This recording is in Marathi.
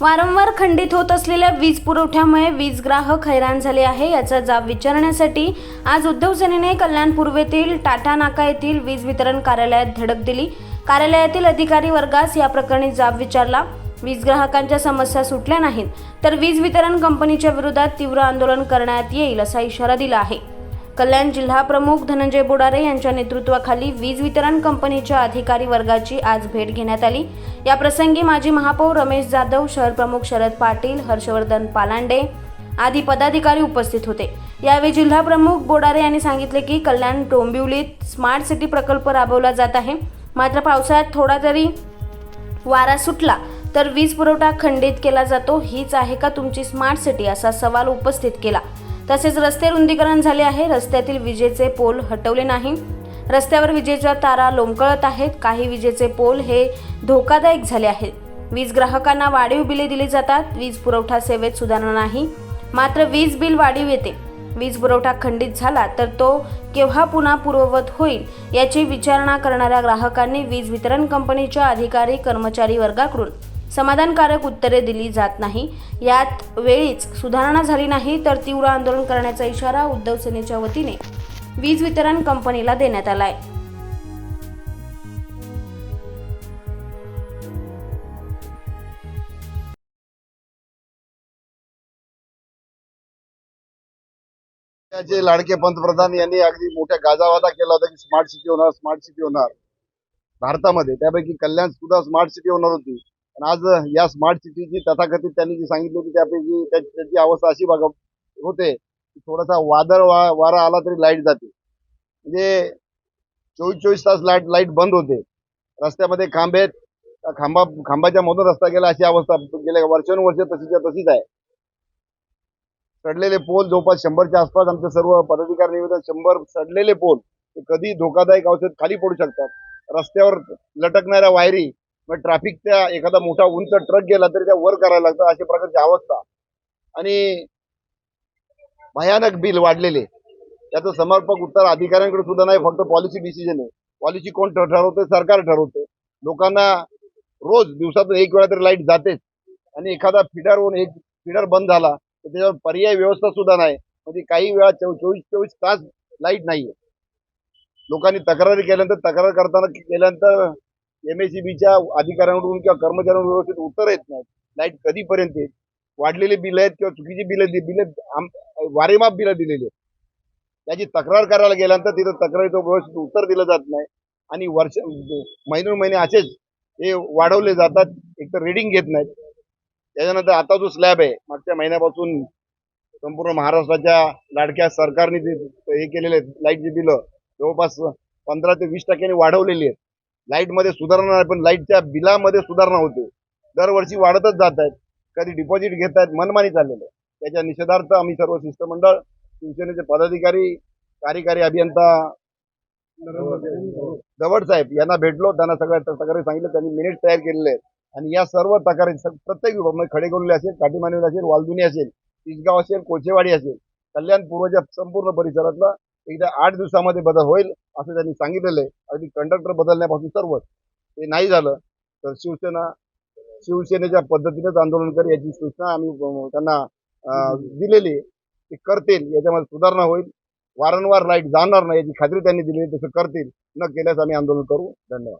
वारंवार खंडित होत असलेल्या वीज पुरवठ्यामुळे वीज ग्राहक हैराण झाले आहे. याचा जाब विचारण्यासाठी आज उद्धव सेनेने कल्याण पूर्वेतील टाटा नाका येथील वीज वितरण कार्यालयात धडक दिली. कार्यालयातील अधिकारी वर्गास या प्रकरणी जाब विचारला. वीज ग्राहकांच्या समस्या सुटल्या नाहीत तर वीज वितरण कंपनीच्या विरोधात तीव्र आंदोलन करण्यात येईल असा इशारा दिला आहे. कल्याण जिल्हा प्रमुख धनंजय बोडारे यांच्या नेतृत्वाखाली वीज वितरण कंपनीच्या अधिकारी वर्गाची आज भेट घेण्यात आली. या प्रसंगी माजी महापौर रमेश जाधव शहर प्रमुख शरद पाटील हर्षवर्धन पालांडे आदी पदाधिकारी उपस्थित होते. यावेळी जिल्हा प्रमुख बोडारे यांनी सांगितले की कल्याण डोंबिवलीत स्मार्ट सिटी प्रकल्प राबवला जात आहे. मात्र पावसाळ्यात थोडा तरी वारा सुटला तर वीज पुरवठा खंडित केला जातो. हीच आहे का तुमची स्मार्ट सिटी? असा सवाल उपस्थित केला. तसेच रस्ते रुंदीकरण झाले आहे. रस्त्यातील विजेचे पोल हटवले नाही. रस्त्यावर विजेच्या तारा लोंबकळत आहेत. काही विजेचे पोल हे धोकादायक झाले आहेत. वीज ग्राहकांना वाढीव बिले दिली जातात. वीज पुरवठा सेवेत सुधारणा नाही. मात्र वीज बिल वाढीव येते. वीज पुरवठा खंडित झाला तर तो केव्हा पुन्हा पूर्ववत होईल याची विचारणा करणाऱ्या ग्राहकांनी वीज वितरण कंपनीच्या अधिकारी कर्मचारी वर्गाकडून समाधानकारक उत्तरे दिली जात नाही. यात वेळीच सुधारणा झाली नाही तर तीव्र आंदोलन करण्याचा इशारा उद्धव सेनेच्या वतीने वीज वितरण कंपनीला देण्यात आला आहे त्याचे लाडके पंतप्रधान यांनी अगदी मोठ्या गाजावाजा केला होता की स्मार्ट सिटी होणार स्मार्ट सिटी होणार. भारतामध्ये त्यापैकी कल्याण सुद्धा स्मार्ट सिटी होणार होती. आज या स्मार्ट सिटीची तथाकथित त्यांनी जी सांगितली होती त्यापैकी त्याची अवस्था अशी बघा होते की थोडासा वादळ वा- वारा आला तरी लाइट जाते. म्हणजे चोवीस चोवीस तास लाइट लाइट बंद होते. रस्त्यामध्ये खांब आहेत खांबा खांबाच्या मधून रस्ता गेला अशी अवस्था गेल्या वर्षानुवर्ष तशीच्या तशीच आहे. सडलेले पोल जवळपास शंभरच्या आसपास आमचे सर्व पदाधिकारी निवेदन शंभर सडलेले पोल ते कधी धोकादायक अवस्थेत खाली पडू शकतात. रस्त्यावर लटकणाऱ्या वायरी मग ट्रॅफिकचा एखादा मोठा उंच ट्रक गेला तरी त्या वर करायला लागतं अशा प्रकारची अवस्था. आणि भयानक बिल वाढलेले. त्याचं समर्पक उत्तर अधिकाऱ्यांकडे सुद्धा नाही फक्त पॉलिसी डिसिजन आहे. पॉलिसी कोण ठरवते सरकार ठरवते लोकांना रोज दिवसातून एक वेळा तरी लाइट जातेच. आणि एखादा फिडर एक फिडर बंद झाला तर त्याच्यावर पर्याय व्यवस्था सुद्धा नाही. म्हणजे काही वेळा चोवीस चोवीस तास लाइट नाहीये. लोकांनी तक्रारी केल्यानंतर तक्रार करताना केल्यानंतर एम एस अधिकाऱ्यांकडून किंवा कर्मचाऱ्यांकडून व्यवस्थित उत्तर येत नाही. लाइट कधीपर्यंत येईल? वाढलेले बिल आहेत किंवा चुकीची बिलं बिल वारेमाप बिलं दिलेली आहेत. त्याची तक्रार करायला गेल्यानंतर तिथं तक्रारीचं व्यवस्थित उत्तर दिलं जात नाही. आणि वर्ष महिनोन असेच हे वाढवले जातात. एक तर रिडिंग घेत नाहीत. त्याच्यानंतर आता जो स्लॅब आहे मागच्या महिन्यापासून संपूर्ण महाराष्ट्राच्या लाडक्या सरकारने जे हे केलेले आहेत लाईटची बिलं जवळपास पंधरा ते वीस टक्क्यांनी वाढवलेली आहेत. लाईटमध्ये सुधारणा नाही पण लाईटच्या बिलामध्ये सुधारणा होते. दरवर्षी वाढतच जात आहेत कधी डिपॉझिट घेत आहेत मनमानी चाललेलं आहे. त्याच्या निषेधार्थ आम्ही सर्व शिष्टमंडळ शिवसेनेचे पदाधिकारी कार्यकारी अभियंता दवड साहेब यांना भेटलो. त्यांना सगळ्या तक्रारी सांगितलं त्यांनी मिनिट तयार केलेले आहेत. आणि या सर्व तक्रारी प्रत्येक विभाग म्हणजे खडेकोल्ले असेल काटीमानवी असेल वालदुनी असेल तिसगाव असेल कोचेवाडी असेल कल्याण पूर्वच्या संपूर्ण परिसरातला एकदा आठ दिवसामध्ये बदल होईल असं त्यांनी सांगितलेलं आहे. अगदी कंडक्टर बदलण्यापासून सर्व ते नाही झालं तर शिवसेना शिवसेनेच्या पद्धतीनेच आंदोलन कर याची सूचना आम्ही त्यांना दिलेली आहे. ते करतील याच्यामध्ये सुधारणा होईल. वारंवार लाइट जाणार नाही याची खात्री त्यांनी दिली तसं करतील. न केल्यास आम्ही आंदोलन करू. धन्यवाद.